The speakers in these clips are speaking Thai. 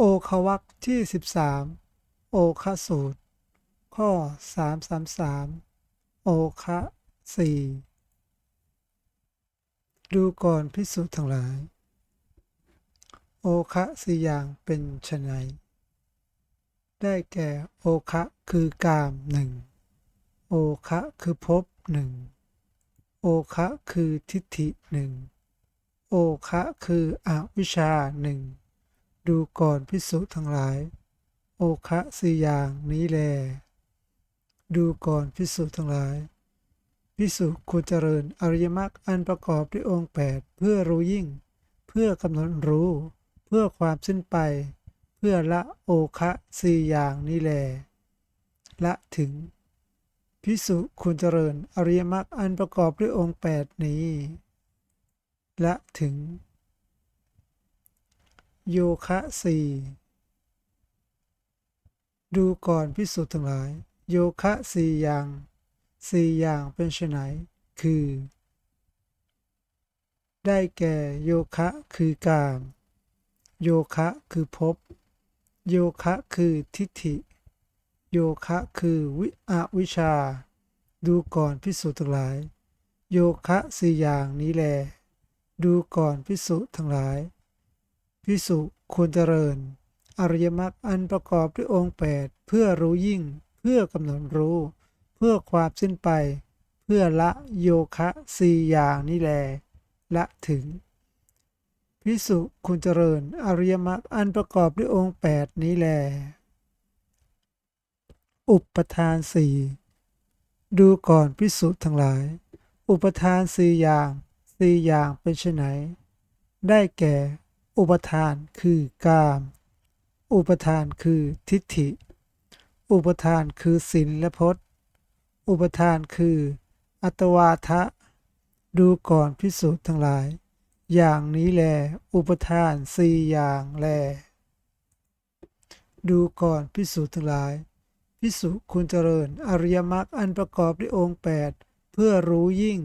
โอควักที่ 13 โอคสูตร ข้อ 333 โอคะสี่ดูก่อนพิสูจน์ทั้งหลาย โอคะสี่อย่างเป็นไฉนได้แก่โอคะคือกามหนึ่งโอคะคือภพหนึ่งโอคะคือทิฏฐิหนึ่งโอคะคืออวิชชาหนึ่ง ดูก่อนพิสุทั้งหลาย โอคะสี่อย่างนี้แล ดูก่อนพิสุทั้งหลาย พิสุควรเจริญอริยมรรคอันประกอบด้วยองค์แปดเพื่อรู้ยิ่ง เพื่อกำหนดรู้ เพื่อความสิ้นไป เพื่อละโอคะสี่อย่างนี้แล ละถึง พิสุควรเจริญอริยมรรคอันประกอบด้วยองค์แปดนี้ ละถึง โยคะสี่ดูก่อนพิสุทั้งหลาย โยคะสี่อย่างสี่อย่างเป็นไฉนคือ ได้แก่โยคะคือกามโยคะคือภพโยคะคือทิฏฐิ โยคะคือวิอวิชา ดูก่อนพิสุทั้งหลาย โยคะสี่อย่างนี้แล ดูก่อนพิสุทั้งหลาย พิสุควรเจริญ อริยมรรคอันประกอบด้วยองค์แปดเพื่อรู้ยิ่ง เพื่อกำหนดรู้ เพื่อความสิ้นไป เพื่อละโยคะสี่อย่างนี้แล ละถึง พิสุควรเจริญ อริยมรรคอันประกอบด้วยองค์แปดนี้แล อุปทานสี่ดูก่อนพิสุทั้งหลาย อุปทานสี่อย่างสี่อย่างเป็นไฉนได้แก่ อุปทานคือกาม อุปทานคือทิฏฐิ อุปทานคือศีลและพจน์ อุปทานคือ อัตวาทะ ดูก่อนพิสูจน์ทั้งหลาย อย่างนี้แล อุปทานสี่อย่างแล ดูก่อนพิสูจน์ทั้งหลาย พิสุคุณเจริญอริยมรรคอันประกอบด้วยองค์แปดเพื่อรู้ยิ่ง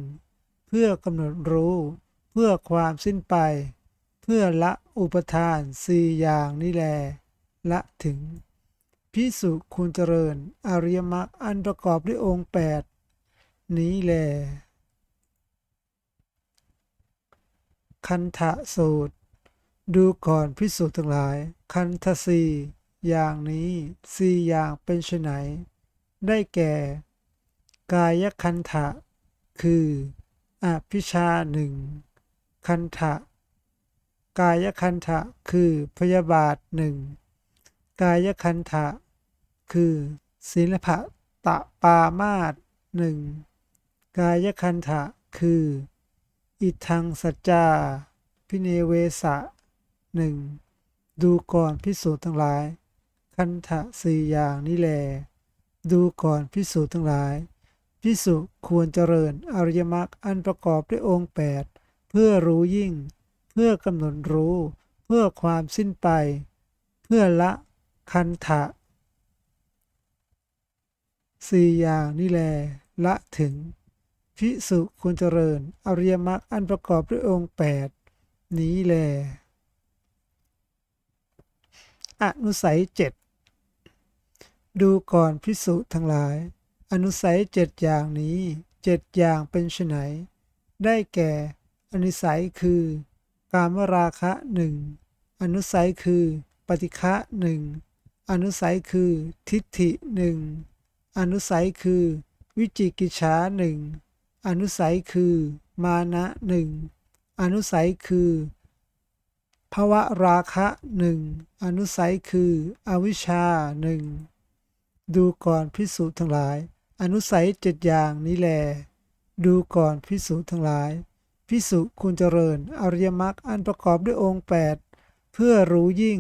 เพื่อกำหนดรู้ เพื่อความสิ้นไป พื่อละอุปทานสี่อย่างนี้แล ละถึง พิสุคุณเจริญ อริยมรรคอันประกอบด้วยองค์แปดนี้แล คันทะสูตร ดูก่อนพิสุทั้งหลาย คันทะสีอย่างนี้สี่อย่างเป็นไฉนได้แก่ กายคันทะคือ อภิชาหนึ่งคันทะ กายคันทะคือพยาบาทหนึ่งกายคันทะคือศิลปะตะปามาตหนึ่งกายคันทะคือ อิทังสัจจา พิเนเวสะหนึ่งดูก่อนพิสูจน์ทั้งหลาย คันทะสี่อย่างนี้แล ดูก่อนพิสูจน์ทั้งหลาย พิสุควรเจริญอริยมรรคอันประกอบด้วยองค์แปดเพื่อรู้ยิ่ง เพื่อกำหนดรู้ เพื่อความสิ้นไป เพื่อละคันทะสี่อย่างนี้แลละถึงพิสุควรเจริญ อริยมรรคอันประกอบด้วยองค์แปดนี้แล อนุสัยเจ็ดดูก่อนพิสุทั้งหลาย อนุสัยเจ็ดอย่างนี้เจ็ดอย่างเป็นไฉนได้แก่ อนุสัยคือ การมราคะหนึ่งอนุสัยคือปฏิฆะหนึ่งอนุสัยคือทิฏฐิหนึ่งอนุสัยคือวิจิกิจฉาหนึ่งอนุสัยคือมานะหนึ่งอนุสัยคือภวะราคะหนึ่งอนุสัยคืออวิชชาหนึ่งดูก่อนพิสูจน์ทั้งหลาย อนุสัยเจ็ดอย่างนี้แล ดูก่อนพิสูจน์ทั้งหลาย พิสุคุณเจริญ อริยมรรคอันประกอบด้วยองค์แปดเพื่อรู้ยิ่ง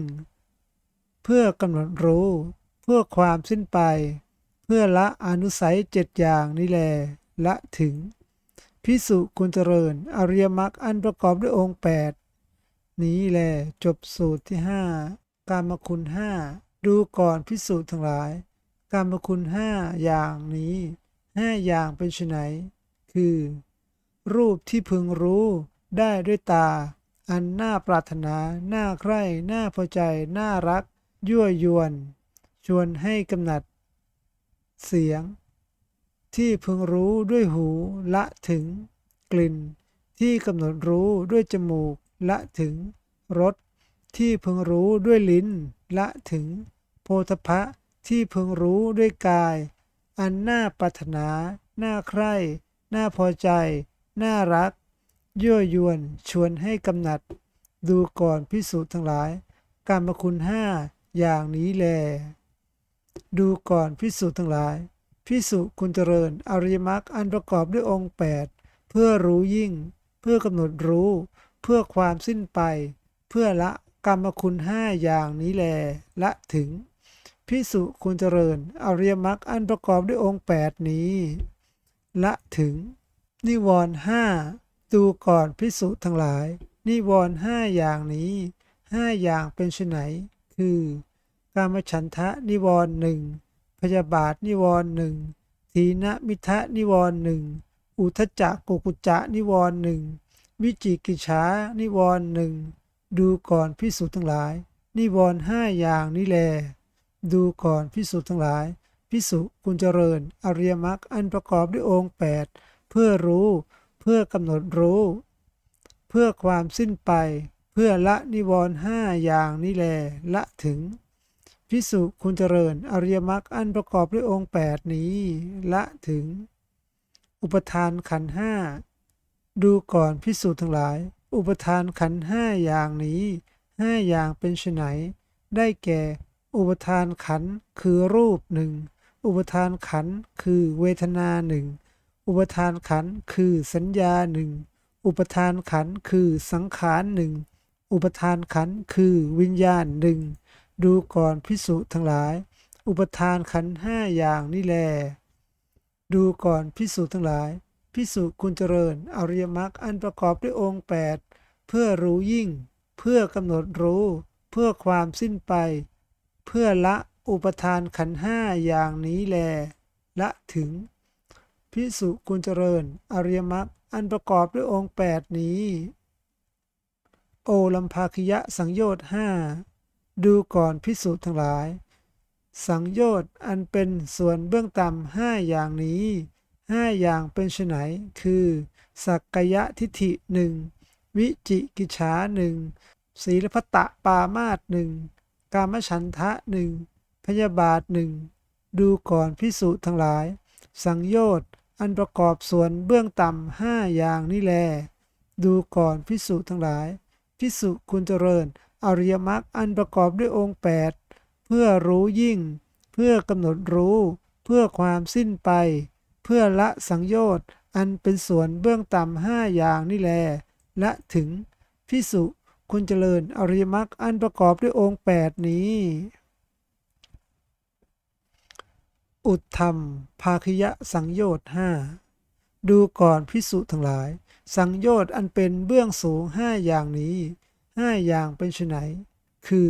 เพื่อกำหนดรู้ เพื่อความสิ้นไป เพื่อละอนุสัยเจ็ดอย่างนี้แลละถึง พิสุคุณเจริญ อริยมรรคอันประกอบด้วยองค์แปดนี้แลจบสูตรที่ห้ากามคุณห้าดูก่อนพิสูจน์ทั้งหลาย กามคุณห้าอย่างนี้ห้าอย่างเป็นไฉนคือ รูปที่พึงรู้ได้ด้วยตา อันน่าปรารถนา น่าใคร่ น่าพอใจ น่ารัก ยั่วยวน ชวนให้กำหนัด เสียง ที่พึงรู้ด้วยหูละถึง กลิ่น ที่กำหนดรู้ด้วยจมูกละถึงรสที่พึงรู้ด้วยลิ้นละถึง โพธพะที่พึงรู้ด้วยกาย อันน่าปรารถนา น่าใคร่ น่าพอใจ น่ารัก ยั่วยวน ชวนให้กำหนัด ดูก่อนพิสูจน์ทั้งหลายกรรมคุณห้าอย่างนี้แล ดูก่อนพิสูจน์ทั้งหลาย พิสุคุณเจริญ อริยมรรคอันประกอบด้วยองค์แปดเพื่อรู้ยิ่ง เพื่อกำหนดรู้ เพื่อความสิ้นไป เพื่อละกรรมคุณห้าอย่างนี้แล ละถึง พิสุคุณเจริญ อริยมรรคอันประกอบด้วยองค์แปดนี้ ละถึง นิวรณ์ห้าดูก่อนพิสุทั้งหลาย นิวรณ์ห้าอย่างนี้ห้าอย่างเป็นไฉนคือ กามฉันทะนิวรณ์หนึ่งพยาบาทนิวรณ์หนึ่งทีนมิทะนิวรณ์หนึ่งอุทจจะกุกุจะนิวรณ์หนึ่งวิจิกิจฉานิวรณ์หนึ่งดูก่อนพิสุทั้งหลาย นิวรณ์ห้าอย่างนี้แล ดูก่อนพิสุทั้งหลายพิสุคุณเจริญ อริยมรรคอันประกอบด้วยองค์แปด เพื่อรู้ เพื่อกำหนดรู้ เพื่อความสิ้นไป เพื่อละนิวรณ์ห้าอย่างนี้แลละถึงพิสุคุณเจริญ อริยมรรคอันประกอบด้วยองค์แปดนี้ ละถึง อุปทานขันห้าดูก่อนพิสูจน์ทั้งหลาย อุปทานขันห้าอย่างนี้ห้าอย่างเป็นไฉนได้แก่ อุปทานขันคือรูปหนึ่งอุปทานขันคือเวทนาหนึ่ง อุปทานขันคือสัญญาหนึ่งอุปทานขันคือสังขารหนึ่งอุปทานขันคือวิญญาณหนึ่งดูก่อนพิสุทั้งหลาย อุปทานขันห้าอย่างนี่แล ดูก่อนพิสุทั้งหลาย พิสุคุณเจริญอริยมรรคอันประกอบด้วยองค์แปดเพื่อรู้ยิ่ง เพื่อกำหนดรู้ เพื่อความสิ้นไป เพื่อละอุปทานขันห้าอย่างนี้แล ละถึง พิสุคุณเจริญ อริยมรรคอันประกอบด้วยองค์แปดนี้ โอลัมภาคิยะสังโยชน์ห้าดูก่อนพิสุทั้งหลาย สังโยชน์อันเป็นส่วนเบื้องต่ำห้าอย่างนี้ห้าอย่างเป็นไฉนคือ สักกยะทิฏฐิหนึ่งวิจิกิจฉาหนึ่งศีลพัตตะปามาตหนึ่งกามฉันทะหนึ่งพยาบาทหนึ่งดูก่อนพิสุทั้งหลาย สังโยชน์ อันประกอบส่วนเบื้องต่ำห้าอย่างนี้แล ดูก่อนพิสุทั้งหลาย พิสุคุณเจริญ อริยมรรคอันประกอบด้วยองค์แปดเพื่อรู้ยิ่ง เพื่อกำหนดรู้ เพื่อความสิ้นไป เพื่อละสังโยชน์ อันเป็นส่วนเบื้องต่ำห้าอย่างนี่แล และถึงพิสุคุณเจริญอริยมรรคอันประกอบด้วยองค์แปดนี้ อุทธรรม ภาคยะสังโยชน์ห้าดูก่อนพิสุทั้งหลาย สังโยชน์อันเป็นเบื้องสูงห้าอย่างนี้ห้าอย่างเป็นไฉนคือ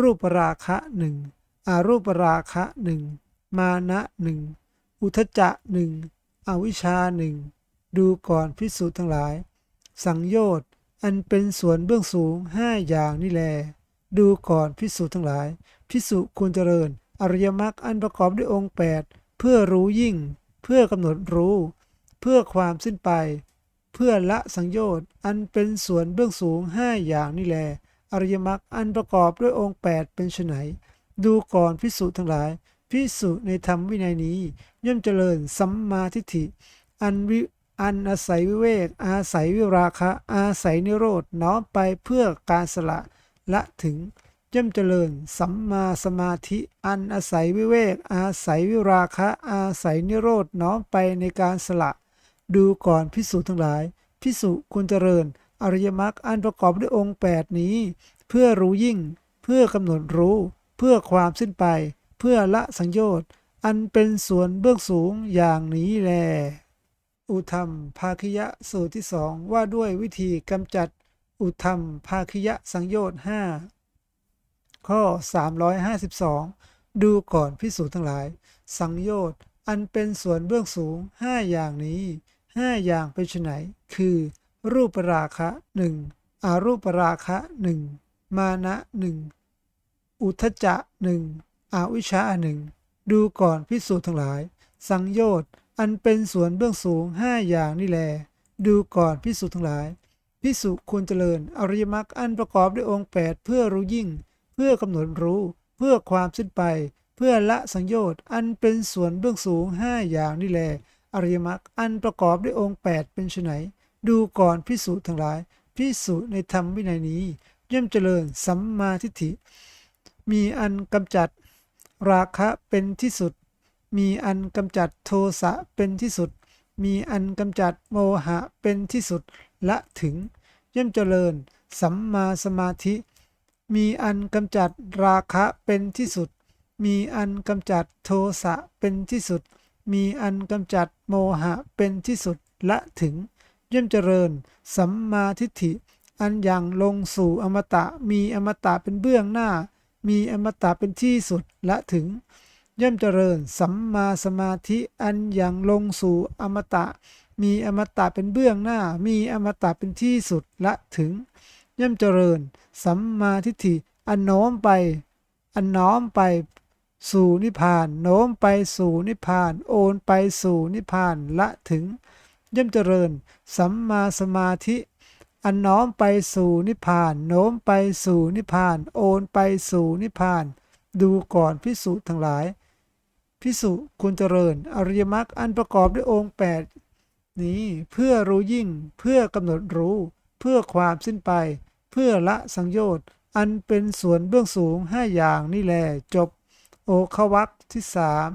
รูปราคะหนึ่งอารูปราคะหนึ่งมานะหนึ่งอุทจจะหนึ่งอวิชชาหนึ่งดูก่อนพิสุทั้งหลาย สังโยชน์อันเป็นส่วนเบื้องสูงห้าอย่างนี่แล ดูก่อนพิสุทั้งหลายพิสุควรเจริญ อริยมรรคอันประกอบด้วยองค์แปดเพื่อรู้ยิ่ง เพื่อกำหนดรู้ เพื่อความสิ้นไป เพื่อละสังโยชน์อันเป็นส่วนเบื้องสูงห้าอย่างนี่แล อริยมรรคอันประกอบด้วยองค์แปดเป็นไนดูก่อนพิสุทั้งหลายพิสุในธรรมวินัยนี้ ย่อมเจริญสัมมาทิฏฐิ อันวิอันอาศัยวิเวก อาศัยวิราคะ อาศัยนิโรธน้อมไปเพื่อการสละละถึง ย่อมเจริญ สัมมาสมาธิอันอาศัยวิเวก อาศัยวิราคะ อาศัยนิโรธน้อมไปในการสละ ดูก่อนพิสุทั้งหลาย พิสุควรเจริญ อริยมรรคอันประกอบด้วยองค์แปดนี้ เพื่อรู้ยิ่ง เพื่อกำหนดรู้ เพื่อความสิ้นไป เพื่อละสังโยชน์อันเป็นส่วนเบื้องสูงอย่างนี้แล อุธรรมภาคิยะสูตรที่สองว่าด้วยวิธีกำจัดอุธรรมภาคิยะสังโยชน์ห้า ข้อ 352 ดูก่อนพิสูจน์ทั้งหลาย สังโยชน์อันเป็นส่วนเบื้องสูงห้าอย่างนี้ห้าอย่างเป็นไฉนคือ รูปราคะหนึ่งอารูปราคะหนึ่งมานะหนึ่งอุทจจะหนึ่งอวิชชาหนึ่งดูก่อนพิสูจน์ทั้งหลาย สังโยชน์อันเป็นส่วนเบื้องสูงห้าอย่างนี่แล ดูก่อนพิสูจน์ทั้งหลายพิสุควรเจริญอริยมรรคอันประกอบด้วยองค์แปดเพื่อรู้ยิ่ง พื่อกำหนดรู้เพื่อความสิ้นไป เพื่อละสังโยชน์อันเป็นส่วนเบื้องสูงห้าอย่างนี่แล อริยมรรคอันประกอบด้วยองค์แปดเป็นไฉนดูก่อนพิสูจน์ทั้งหลาย พิสูจน์ในธรรมวินัยนี้ย่อมเจริญสัมมาทิฏฐิ มีอันกำจัด ราคะเป็นที่สุด มีอันกำจัดโทสะเป็นที่สุด มีอันกำจัดโมหะเป็นที่สุดละถึงย่อมเจริญ สัมมาสมาธิ มีอันกำจัดราคะเป็นที่สุด มีอันกำจัดโทสะเป็นที่สุด มีอันกำจัดโมหะเป็นที่สุดละถึงย่อมเจริญ สัมมาทิฏฐิ อันยังลงสู่อมตะมีอมตะเป็นเบื้องหน้า มีอมตะเป็นที่สุดละถึงย่อมเจริญ สัมมาสมาธิอันยังลงสู่อมตะ มีอมตะเป็นเบื้องหน้า มีอมตะเป็นที่สุดละถึง ย่อมเจริญ สัมมาทิฏฐิอันโน้มไป อันน้อมไป สู่นิพพาน โน้มไปสู่นิพพาน โอนไปสู่นิพพานละถึง ย่อมเจริญ สัมมาสมาธิ อันน้อมไปสู่นิพพาน โน้มไปสู่นิพพาน โอนไปสู่นิพพาน ดูก่อนพิสุทั้งหลายพิสุคุณเจริญ อริยมรรคอันประกอบด้วยองค์แปดนี้เพื่อรู้ยิ่งเพื่อกำหนดรู้ เพื่อความสิ้นไป เพื่อละสังโยชน์ อันเป็นส่วนเบื้องสูงห้าอย่างนี่แลจบ โอควักที่สาม